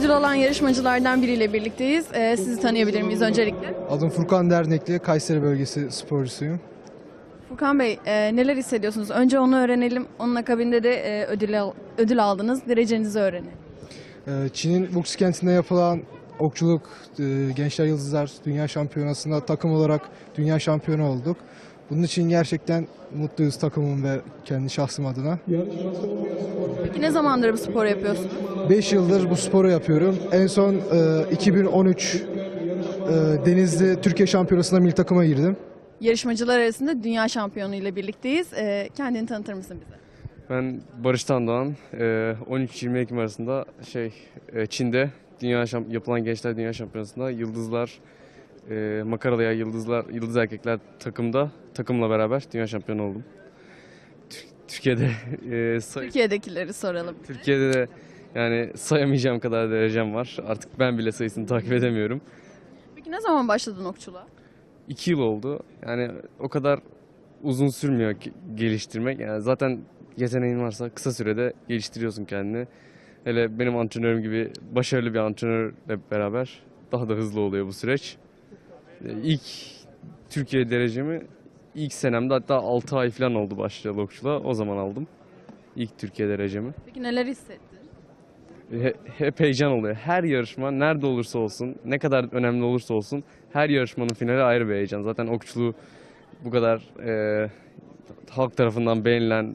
ödül alan yarışmacılardan biriyle birlikteyiz. Ee, sizi tanıyabilir miyiz öncelikle? Adım Furkan Dernekli, Kayseri bölgesi sporcusuyum. Furkan Bey, e, neler hissediyorsunuz? Önce onu öğrenelim. Onun akabinde de e, ödül, al- ödül aldınız. Derecenizi öğrenelim. Ee, Çin'in Wuxi kentinde yapılan okçuluk e, Gençler Yıldızlar Dünya Şampiyonası'nda takım olarak dünya şampiyonu olduk. Bunun için gerçekten mutluyuz takımım ve kendi şahsım adına. Peki ne zamandır bu sporu yapıyorsunuz? 5 yıldır bu sporu yapıyorum. En son e, 2013 e, Denizli Türkiye Şampiyonası'nda milli takıma girdim. Yarışmacılar arasında dünya şampiyonu ile birlikteyiz. E, kendini tanıtır mısın bize? Ben Barış Tandoğan. Ee, 13-20 Ekim arasında şey e, Çin'de dünya şamp- yapılan Gençler Dünya Şampiyonası'nda Yıldızlar e, Makaralıya Yıldızlar Yıldız Erkekler takımda takımla beraber dünya şampiyonu oldum. Tür- Türkiye'de e, say- Türkiye'dekileri soralım. Türkiye'de de yani sayamayacağım kadar derecem var. Artık ben bile sayısını takip edemiyorum. Peki ne zaman başladın okçuluğa? İki yıl oldu. Yani o kadar uzun sürmüyor ki- geliştirmek. Yani zaten yeteneğin varsa kısa sürede geliştiriyorsun kendini. Hele benim antrenörüm gibi başarılı bir antrenörle beraber daha da hızlı oluyor bu süreç. Ee, İlk Türkiye derecemi ilk senemde hatta 6 ay falan oldu başlayalı okçuluğa. O zaman aldım. İlk Türkiye derecemi. Peki neler hissettin? He- hep heyecan oluyor. Her yarışma nerede olursa olsun, ne kadar önemli olursa olsun her yarışmanın finali ayrı bir heyecan. Zaten okçuluğu bu kadar e, halk tarafından beğenilen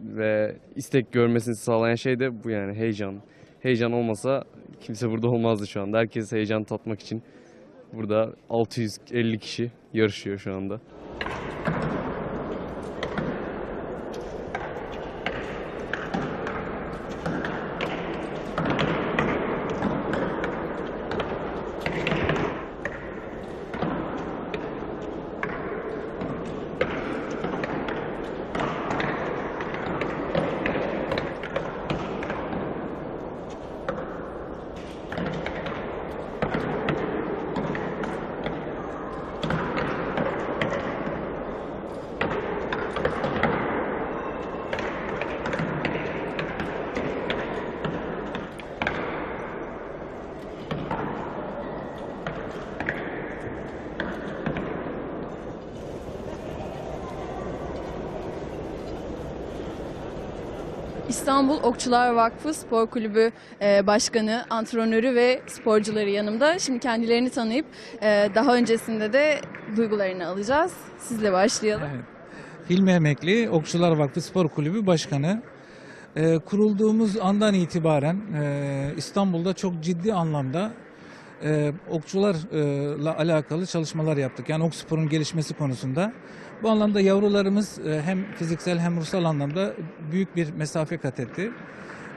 ve istek görmesini sağlayan şey de bu yani heyecan. Heyecan olmasa kimse burada olmazdı şu anda. Herkes heyecan tatmak için burada 650 kişi yarışıyor şu anda. İstanbul Okçular Vakfı Spor Kulübü e, Başkanı, antrenörü ve sporcuları yanımda. Şimdi kendilerini tanıyıp e, daha öncesinde de duygularını alacağız. Sizle başlayalım. Evet. Hilmi Emekli Okçular Vakfı Spor Kulübü Başkanı. Ee, kurulduğumuz andan itibaren e, İstanbul'da çok ciddi anlamda e, okçularla alakalı çalışmalar yaptık. Yani ok sporun gelişmesi konusunda. Bu anlamda yavrularımız e, hem fiziksel hem ruhsal anlamda büyük bir mesafe kat etti.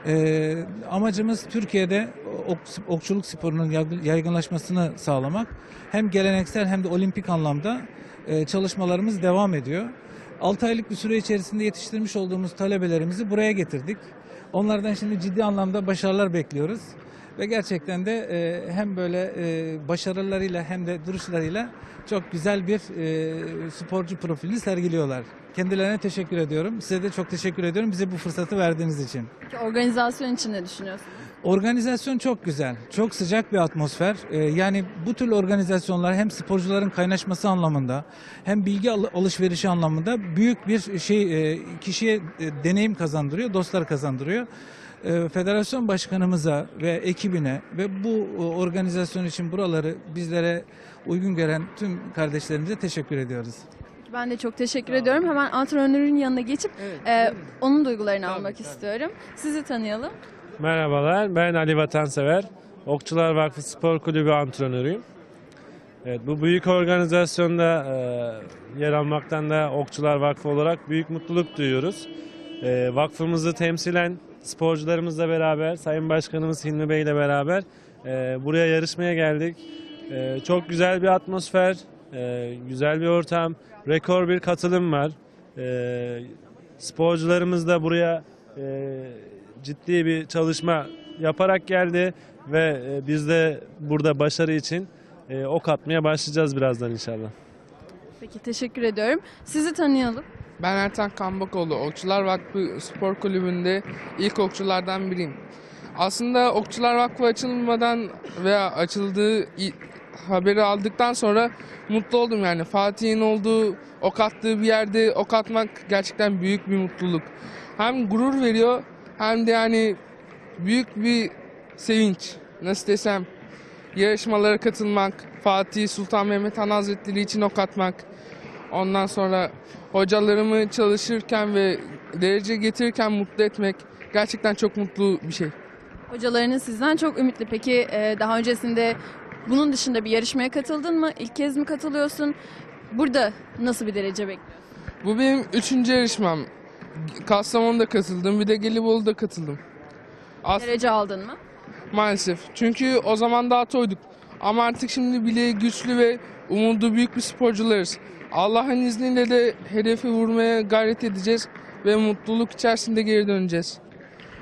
E, amacımız Türkiye'de ok, okçuluk sporunun yaygınlaşmasını sağlamak. Hem geleneksel hem de olimpik anlamda e, çalışmalarımız devam ediyor. 6 aylık bir süre içerisinde yetiştirmiş olduğumuz talebelerimizi buraya getirdik. Onlardan şimdi ciddi anlamda başarılar bekliyoruz. Ve gerçekten de e, hem böyle e, başarılarıyla hem de duruşlarıyla çok güzel bir e, sporcu profili sergiliyorlar. Kendilerine teşekkür ediyorum. Size de çok teşekkür ediyorum bize bu fırsatı verdiğiniz için. Peki organizasyon için ne düşünüyorsunuz? Organizasyon çok güzel. Çok sıcak bir atmosfer. Ee, yani bu tür organizasyonlar hem sporcuların kaynaşması anlamında hem bilgi al- alışverişi anlamında büyük bir şey e, kişiye e, deneyim kazandırıyor, dostlar kazandırıyor. Ee, Federasyon başkanımıza ve ekibine ve bu e, organizasyon için buraları bizlere uygun gören tüm kardeşlerimize teşekkür ediyoruz. Ben de çok teşekkür ediyorum. Hemen antrenörün yanına geçip e, onun duygularını almak istiyorum. Sizi tanıyalım. Merhabalar, ben Ali Vatansever. Okçular Vakfı Spor Kulübü antrenörüyüm. Evet, bu büyük organizasyonda e, yer almaktan da Okçular Vakfı olarak büyük mutluluk duyuyoruz. E, vakfımızı temsilen sporcularımızla beraber, Sayın Başkanımız Hilmi Bey ile beraber e, buraya yarışmaya geldik. E, çok güzel bir atmosfer, e, güzel bir ortam, rekor bir katılım var. E, sporcularımız da buraya e, ciddi bir çalışma yaparak geldi ve e, biz de burada başarı için e, ok atmaya başlayacağız birazdan inşallah. Peki teşekkür ediyorum. Sizi tanıyalım. Ben Ertan Kambakoğlu, Okçular Vakfı Spor Kulübü'nde ilk okçulardan biriyim. Aslında Okçular Vakfı açılmadan veya açıldığı haberi aldıktan sonra mutlu oldum yani. Fatih'in olduğu, ok attığı bir yerde ok atmak gerçekten büyük bir mutluluk. Hem gurur veriyor hem de yani büyük bir sevinç. Nasıl desem yarışmalara katılmak, Fatih Sultan Mehmet Han Hazretleri için ok atmak. Ondan sonra hocalarımı çalışırken ve derece getirirken mutlu etmek gerçekten çok mutlu bir şey. Hocalarınız sizden çok ümitli. Peki e, daha öncesinde bunun dışında bir yarışmaya katıldın mı? İlk kez mi katılıyorsun? Burada nasıl bir derece bekliyorsun? Bu benim üçüncü yarışmam. Kastamonu'da katıldım, bir de Gelibolu'da katıldım. As- Derece aldın mı? maalesef. Çünkü o zaman daha toyduk. Ama artık şimdi bileği güçlü ve umudu büyük bir sporcularız. Allah'ın izniyle de hedefi vurmaya gayret edeceğiz ve mutluluk içerisinde geri döneceğiz.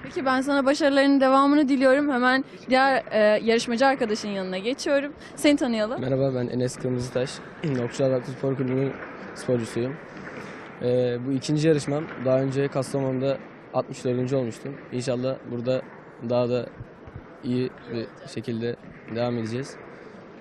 Peki ben sana başarılarının devamını diliyorum. Hemen diğer e, yarışmacı arkadaşın yanına geçiyorum. Seni tanıyalım. Merhaba ben Enes Kırmızıtaş. Okçular Vakfı Spor Kulübü'nün sporcusuyum. Ee, bu ikinci yarışmam. Daha önce Kastamonu'da 64. olmuştum. İnşallah burada daha da iyi bir şekilde devam edeceğiz.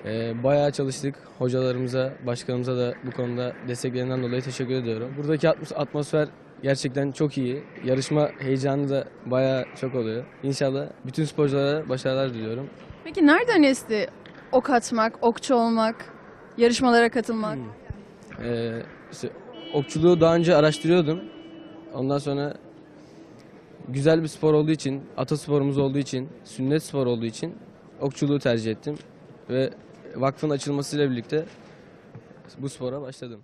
Ee, bayağı çalıştık. Hocalarımıza, başkanımıza da bu konuda desteklerinden dolayı teşekkür ediyorum. Buradaki atmos- atmosfer gerçekten çok iyi. Yarışma heyecanı da bayağı çok oluyor. İnşallah bütün sporculara başarılar diliyorum. Peki nereden esti ok atmak, okçu olmak, yarışmalara katılmak? Ee, işte okçuluğu daha önce araştırıyordum. Ondan sonra güzel bir spor olduğu için, atasporumuz olduğu için, sünnet spor olduğu için okçuluğu tercih ettim. Ve vakfın açılmasıyla birlikte bu spora başladım.